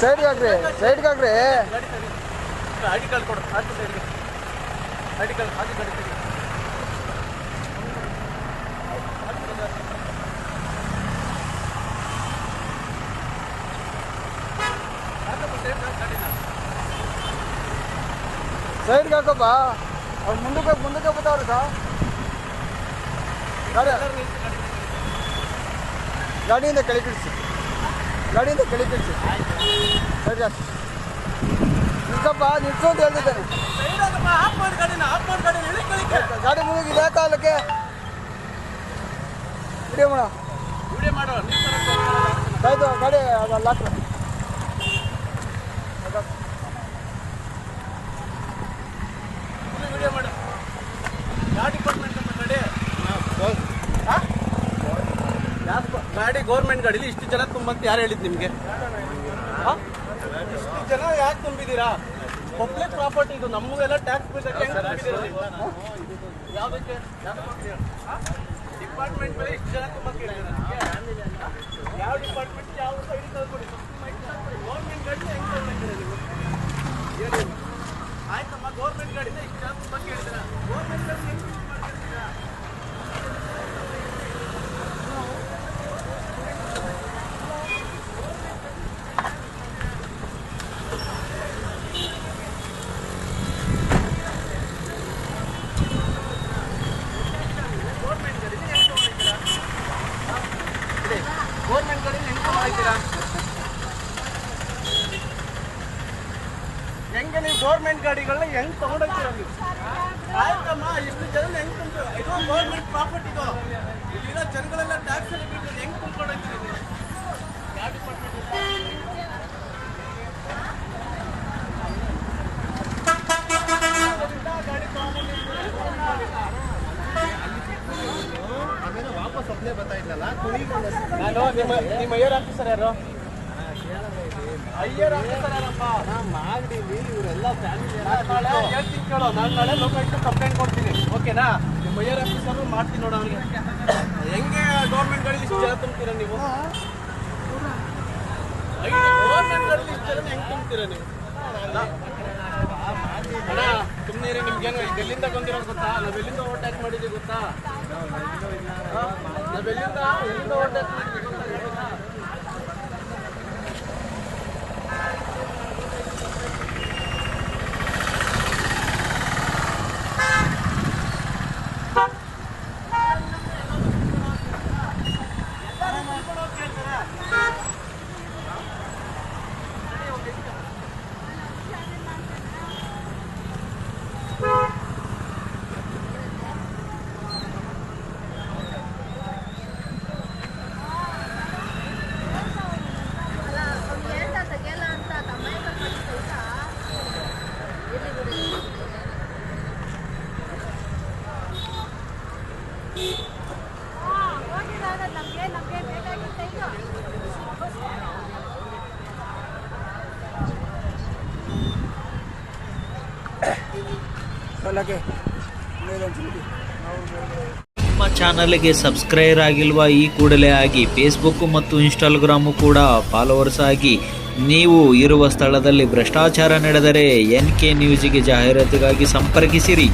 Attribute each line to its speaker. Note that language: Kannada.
Speaker 1: ಸೈಡ್ಗೆ ಹಾಕ್ರಿ ಸೈಡ್ಗೆ ಹಾಕ್ರಿ.
Speaker 2: ಐಡಿ ಕಾರ್ಡ್ ಕೊಡು ಹಾಕಿ ಸೈಡ್ಗೆ ಐಡಿ ಕಾರ್ಡ್ ಹಾಕಿ ಗಾಡಿ ತೆಗಿ. ಹಾಕಪ್ಪ ಸೈಡ್ಗೆ ಹಾಕು ಗಾಡಿನ.
Speaker 1: ಸೈಡ್ಗೆ ಹಾಕಪ್ಪ. ಅವ್ರು ಮುಂದಕ್ಕೆ ಮುಂದಕ್ಕೆ ಬರ್ತಾವ್ರಿ ಗಾಡಿ
Speaker 2: ಗಾಡಿಯಿಂದ ಗಾಡಿ ತೆಗಿ.
Speaker 1: ಗಾಡಿಯಿಂದ ಕಳಿ ಗಾಡಿಯಿಂದ ಸರಿ ಜಾಸ್ತಿ ನಿಲ್ಸಪ್ಪ, ನಿಲ್ಸು ಅಂತ ಹೇಳ್ತಿದ್ದೇನೆ. ಗಾಡಿ ಮುಂದೆ ಇದೆ ಕಾಲಕ್ಕೆ. ವಿಡಿಯೋ ಮಾಡ. ಕಾಯ್ದು ಗಾಡಿ ಅದು ಲಾಕ್
Speaker 2: ಇಲ್ಲಿ ವಿಡಿಯೋ ಮಾಡು. ಯಾವ ಡಿಪಾರ್ಟ್ಮೆಂಟ್ ನಮ್ಮ ಗಾಡಿ ಹಾ? ಗಾಡಿ ಗೌರ್ಮೆಂಟ್ ಗಾಡಿಲಿ ಇಷ್ಟು ಜನ ತುಂಬಂತ ಯಾರು ಹೇಳಿದ್ ನಿಮ್ಗೆ? ಇಷ್ಟು ಜನ ಯಾಕೆ ತುಂಬಿದ್ದೀರಾ? ಪಬ್ಲಿಕ್ ಪ್ರಾಪರ್ಟಿ ಇದು, ನಮಗೆಲ್ಲ ಟ್ಯಾಕ್ಸ್? ಯಾವ್ದಕ್ಕೆ? ಡಿಪಾರ್ಟ್ಮೆಂಟ್ ಮೇಲೆ ಇಷ್ಟು ಜನ ತುಂಬಂತ ಹೇಳಿದ್ದೀರಾ ನಿಮ್ಗೆ? ಯಾವ ಡಿಪಾರ್ಟ್ಮೆಂಟ್ ಯಾವ ಸೈಡ್ ತಗೊಳ್ಳಿ ಗೌರ್ಮೆಂಟ್ ಗಾಡಿ ಹೆಂಗ್ ತಗೊಂಡಿದ್ದೀರಾ ನೀವು ಹೇಳಿ ಆಯ್ತಮ್ಮ ಗೌರ್ಮೆಂಟ್ ಗಾಡಿನ ಇಷ್ಟು ಜನ ತುಂಬಂತ ಹೇಳಿದ್ದೀರಾ ಗೌರ್ಮೆಂಟ್ ಗಾಡಿ ಹೆಂಗ್ use ಮಾಡ್ತಿರ್ತೀರಾ? ಗೌರ್ಮೆಂಟ್ ಗಾಡಿನ ಹೆಂಗ್ ತಗೊಂಡಿದ್ದೀರಾ ಇದೆ. ಗೌರ್ಮೆಂಟ್ ಗಾಡಿನ ಹೆಂಗ್ ತಗೊಂಡಿದ್ದೀರಾ ಹೆಂಗೆ ನೀವು ಗೌರ್ಮೆಂಟ್ ಗಾಡಿಗಳನ್ನ ಹೆಂಗೆ ತಗೊಂಡೋಗ್ತೀರಾ ನೀವು? ಆಯ್ತಮ್ಮ ಇಷ್ಟು ಜನ ಹೆಂಗೆ ತುಂಬ ಇದು ಗೌರ್ಮೆಂಟ್ ಪ್ರಾಪರ್ಟಿ ಇದು. ಇಲ್ಲಿರೋ ಜನಗಳೆಲ್ಲ ಟ್ಯಾಕ್ಸ್ ಹೆಂಗೆ ಬಿಟ್ಟು ಹೆಂಗ್ ತುಂಬ್ಕೊಂಡೋಗ್ತೀರಿ ನೀವು? ಯಾವ ಡಿಪಾರ್ಟ್ಮೆಂಟ್
Speaker 3: ವಾಪಸ್ ಒಬ್ಬನೇ ಬರ್ತಾ
Speaker 2: ಇದ್ದಲ್ಲ ನಿಮ್ಮ ನಿಮ್ಮ ಐಯರ್ ಆಫೀಸರ್ ಯಾರು?
Speaker 3: ಮಾಗಡಿಲಿ ಇವರೆಲ್ಲ ಫ್ಯಾಮಿಲಿ
Speaker 2: ಹೇಳ್ತೀನಿ ಕೇಳೋ ನಾನು ನಾಳೆ ಲೋಕಾಯುಕ್ತ ಕಂಪ್ಲೇಂಟ್ ಕೊಡ್ತೀನಿ ಓಕೆನಾ? ನಿಮ್ಮ ಐಯರ್ ಆಫೀಸರ್ ಮಾಡ್ತೀನಿ ನೋಡೋ ಅವ್ರಿಗೆ. ಹೆಂಗೆ ಗೌರ್ಮೆಂಟ್ಗಳಲ್ಲಿ ಇಷ್ಟು ಜನ ತುಂಬ್ತೀರಾ ನೀವು? ಗೌರ್ಮೆಂಟ್ ಗಾಡಿ ಇಷ್ಟು ಜನ ಹೆಂಗ್ ತುಂಬ್ತೀರಾ ನೀವು? ಅಣ್ಣ ಸುಮ್ಮನೆ ನಿಮ್ಗೇನು ಎಲ್ಲಿಂದ ಬಂದಿರೋದು ಗೊತ್ತಾ? ನಾವೆಲ್ಲಿಂದ ಓವರ್ಟೇಕ್ ಮಾಡಿದ್ದೀವಿ ಗೊತ್ತಾ? ನಾವೆಲ್ಲಿಂದ ನಾವ್ ಎಲ್ಲಿಂದ ಓವರ್ಟೇಕ್ ಮಾಡಿದ್ದೀವಿ?
Speaker 4: ನಮ್ಮ ಚಾನಲ್ಗೆ ಸಬ್ಸ್ಕ್ರೈಬರ್ ಆಗಿಲ್ವಾ ಈ ಕೂಡಲೇ ಆಗಿ ಫೇಸ್ಬುಕ್ ಮತ್ತು ಇನ್ಸ್ಟಾಗ್ರಾಮು ಕೂಡ ಫಾಲೋವರ್ಸ್ ಆಗಿ, ನೀವು ಇರುವ ಸ್ಥಳದಲ್ಲಿ ಭ್ರಷ್ಟಾಚಾರ ನಡೆದರೆ ಎನ್ ಕೆ ನ್ಯೂಸಿಗೆ ಜಾಹೀರಾತಿಗಾಗಿ ಸಂಪರ್ಕಿಸಿರಿ.